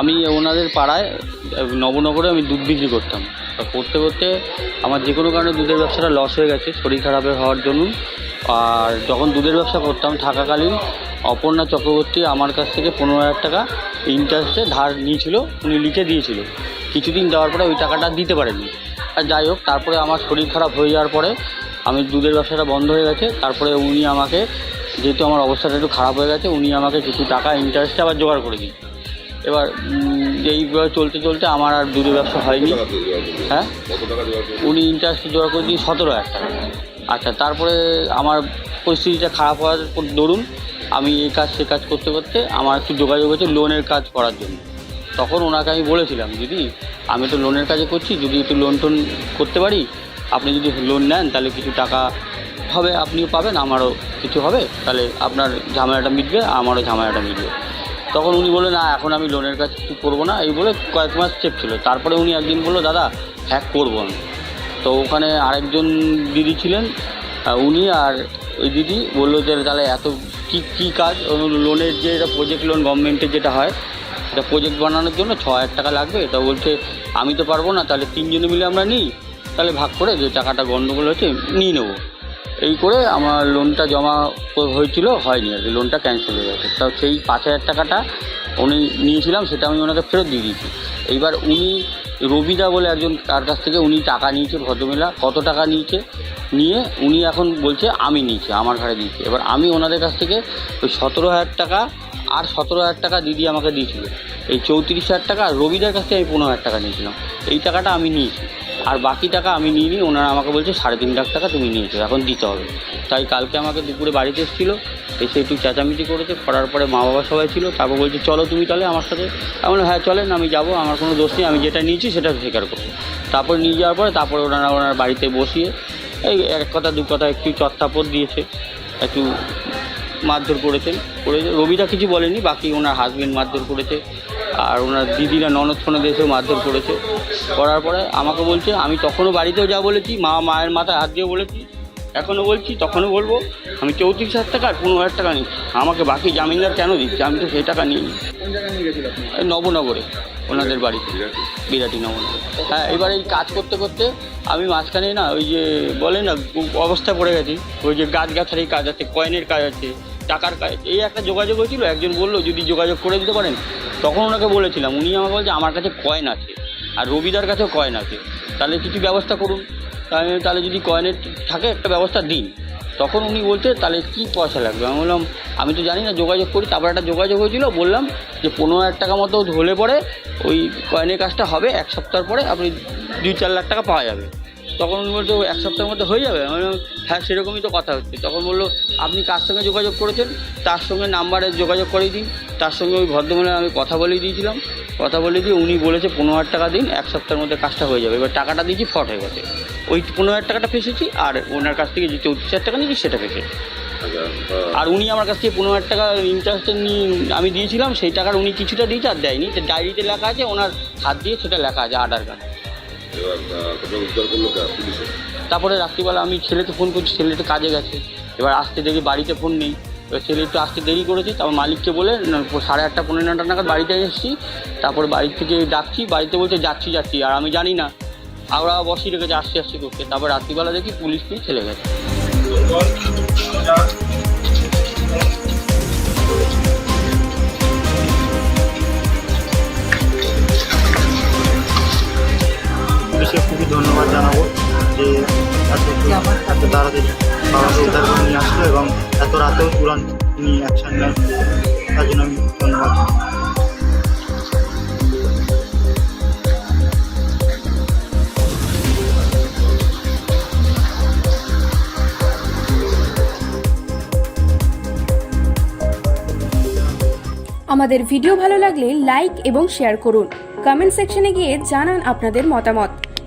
আমি ওনাদের পাড়ায়, নবনগরে আমি দুধ বিক্রি করতাম। করতে করতে আমার যে কোনো কারণে দুধের ব্যবসাটা লস হয়ে গেছে, শরীর খারাপের হওয়ার জন্য। আর যখন দুধের ব্যবসা করতাম, থাকাকালীন অপর্ণা চক্রবর্তী আমার কাছ থেকে পনেরো হাজার টাকা ইন্টারেস্টে ধার নিয়েছিল, উনি লিখে দিয়েছিল। কিছুদিন দেওয়ার পরে ওই টাকাটা দিতে পারেনি আর যাই হোক, তারপরে আমার শরীর খারাপ হয়ে যাওয়ার পরে আমি দুধের ব্যবসাটা বন্ধ হয়ে গেছে। তারপরে উনি আমাকে, যেহেতু আমার অবস্থাটা একটু খারাপ হয়ে গেছে, উনি আমাকে কিছু টাকা ইন্টারেস্টে আবার জোগাড় করে দিন এবার এইভাবে চলতে চলতে আমার আর দুধের ব্যবসা হয়নি। দিয়ে? হ্যাঁ? উনি ইন্টারেস্ট জোগাড় করে দিন সতেরো হাজার টাকা। আচ্ছা তারপরে আমার পরিস্থিতিটা খারাপ হওয়ার পর দরুন আমি এই কাজ সে কাজ করতে করতে আমার একটু যোগাযোগ হয়েছে লোনের কাজ করার জন্য। তখন ওনাকে আমি বলেছিলাম দিদি আমি তো লোনের কাজে করছি যদি একটু লোন টোন করতে পারি আপনি যদি লোন নেন তাহলে কিছু টাকা হবে আপনিও পাবেন আমারও কিছু হবে তাহলে আপনার ঝামেলাটা মিটবে আমারও ঝামেলাটা মিটবে। তখন উনি বললেন, না, এখন আমি লোনের কাজ করব না। এই বলে কয়েক মাস চেক ছিল। তারপরে উনি একদিন বলল, দাদা হ্যাক করব আমি। তো ওখানে আরেকজন দিদি ছিলেন উনি আর ওই দিদি বলল যে, তাহলে এত কী কী কাজ? লোনের যে এটা প্রজেক্ট লোন গভর্নমেন্টের যেটা হয়, এটা প্রজেক্ট বানানোর জন্য ছ হাজার টাকা লাগবে। এটা বলছে, আমি তো পারব না, তাহলে তিনজনে মিলে আমরা নিই। তাহলে ভাগ করে যে টাকাটা গণ্ডগোল হচ্ছে নিয়ে নেব। এই করে আমার লোনটা জমা হয়েছিল, হয়নি আর কি লোনটা ক্যান্সেল হয়ে গেছে। তাও সেই পাঁচ হাজার টাকাটা উনি নিয়েছিলাম, সেটা আমি ওনাকে ফেরত দিয়ে দিয়েছি। এইবার উনি রবিদা বলে একজন তার কাছ থেকে উনি টাকা নিয়েছে ভদ্রমেলা কত টাকা নিয়েছে, নিয়ে উনি এখন বলছে, আমি নিয়েছি, আমার ঘরে দিয়েছি। এবার আমি ওনাদের কাছ থেকে ওই সতেরো হাজার টাকা আর সতেরো হাজার টাকা দিদি আমাকে দিয়েছিল। এই চৌত্রিশ হাজার টাকা আর রবিদার কাছ থেকে আমি পনেরো হাজার টাকা নিয়েছিলাম। এই টাকাটা আমি নিয়েছি। আর বাকি টাকা আমি নিয়ে নিই ওনারা আমাকে বলছে সাড়ে তিন লাখ টাকা তুমি নিয়েছো, এখন দিতে হবে। তাই কালকে আমাকে দুপুরে বাড়িতে এসেছিল, এসে একটু চেঁচামেচি করেছে, করার পরে মা বাবা সবাই ছিল, তারপর বলছে, চলো তুমি তাহলে আমার সাথে। আমি হ্যাঁ চলেন, আমি যাব, আমার কোনো দোষ নেই, আমি যেটা নিয়েছি সেটা স্বীকার করব। তারপর নিয়ে যাওয়ার পরে তারপরে ওনারা ওনার বাড়িতে বসিয়ে, এই এক কথা, দু কথা একটু চত্তাপট দিয়েছে, একটু মারধর করেছেন। করেছে রবিদা কিছু বলেনি বাকি ওনার হাজবেন্ড মারধর করেছে আর ওনার দিদিরা ননদ ফনদ এসেও মারধর করেছে। করার পরে আমাকে বলছে আমি তখনও বাড়িতেও যা বলেছি মা মায়ের মাথায় হাত দিয়ে বলেছি এখনও বলছি তখনও বলব। আমি চৌত্রিশ হাজার টাকা আর পনেরো হাজার টাকা নিই। আমাকে বাকি জামিনদার কেন দিচ্ছে? আমি তো সেই টাকা নিই এই নবনগরে ওনাদের বাড়িতে বিরাটি নবনগর। হ্যাঁ এবার এই কাজ করতে করতে আমি মাঝখানে না ওই যে বলে না অবস্থা পড়ে গেছি। ওই যে গাছ গাছারি কাজ আছে কয়েনের কাজ আছে টাকার এই একটা যোগাযোগ হয়েছিল, একজন বলল, যদি যোগাযোগ করে দিতে পারেন। তখন ওনাকে বলেছিলাম, উনি আমাকে বলছে, আমার কাছে কয়েন আছে, আর রবিদার কাছেও কয়েন আছে। তাহলে কিছু ব্যবস্থা করুন। তাহলে যদি কয়েনের থাকে, একটা ব্যবস্থা দিন। তখন উনি বলছে, তাহলে কী পয়সা লাগবে? আমি বললাম, আমি তো জানি না, যোগাযোগ করি। তারপর একটা যোগাযোগ হয়েছিল, বললাম যে, পনেরো হাজার টাকা মতো হলে পরে ওই কয়েনের কাজটা হবে, এক সপ্তাহ পরে আপনি দুই চার লাখ টাকা পাওয়া যাবে। তখন উনি বলছে এক সপ্তাহের মধ্যে হয়ে যাবে? আমি হ্যাঁ সেরকমই তো কথা হচ্ছে। তখন বলল আপনি কার সঙ্গে যোগাযোগ করেছেন? তার সঙ্গে নাম্বারে যোগাযোগ করে দিন। তার সঙ্গে ওই ভদ্রমহিলা আমি কথা বলেই দিয়েছিলাম। কথা বলে দিয়ে উনি বলেছে পনেরো হাজার টাকা দিন এক সপ্তাহের মধ্যে কাজটা হয়ে যাবে। এবার টাকাটা দিয়েছি ফট হয়ে গেছে। ওই পনেরো হাজার টাকাটা ফেসেছি আর ওনার কাছ থেকে যে চৌত্রিশ হাজার টাকা নিয়েছি সেটা ফেসেছি। আচ্ছা, আর উনি আমার কাছ থেকে পনেরো হাজার টাকা ইন্টারেস্ট নিয়ে আমি দিয়েছিলাম সেই টাকার উনি কিছুটা দিয়েছে আর দেয়নি। ডায়েরিতে লেখা আছে ওনার হাত দিয়ে সেটা লেখা আছে আধার কার্ড এবার তারপরে উদ্ধার করল পুলিশে? তারপরে রাত্রিবেলা আমি ছেলেকে ফোন করছি ছেলেটা কাজে গেছে। এবার আসতে দেখি বাড়িতে ফোন নেই। এবার ছেলে একটু আসতে দেরি করেছে তারপর মালিককে বলে সাড়ে আটটা পনেরো নটা নাগাদ বাড়িতে এসেছি। তারপরে বাড়ি থেকে ডাকছি বাড়িতে বলছে যাচ্ছি যাচ্ছি। আর আমি জানি না। আমরা বসিয়ে রেখেছে আসছি আসছি করতে। তারপর রাত্রিবেলা দেখি পুলিশ নিয়ে চলে গেছে। ধন্যবাদ জানাব যে এত তাড়াতাড়ি বাবাকে নিয়ে আসলো এবং এত রাতেও তুরন্ত তিনি অ্যাকশন নেন। তার জন্য আমি ধন্যবাদ। আমাদের ভিডিও ভালো লাগলে লাইক এবং শেয়ার করুন। কমেন্ট সেকশনে গিয়ে জানান আপনাদের মতামত।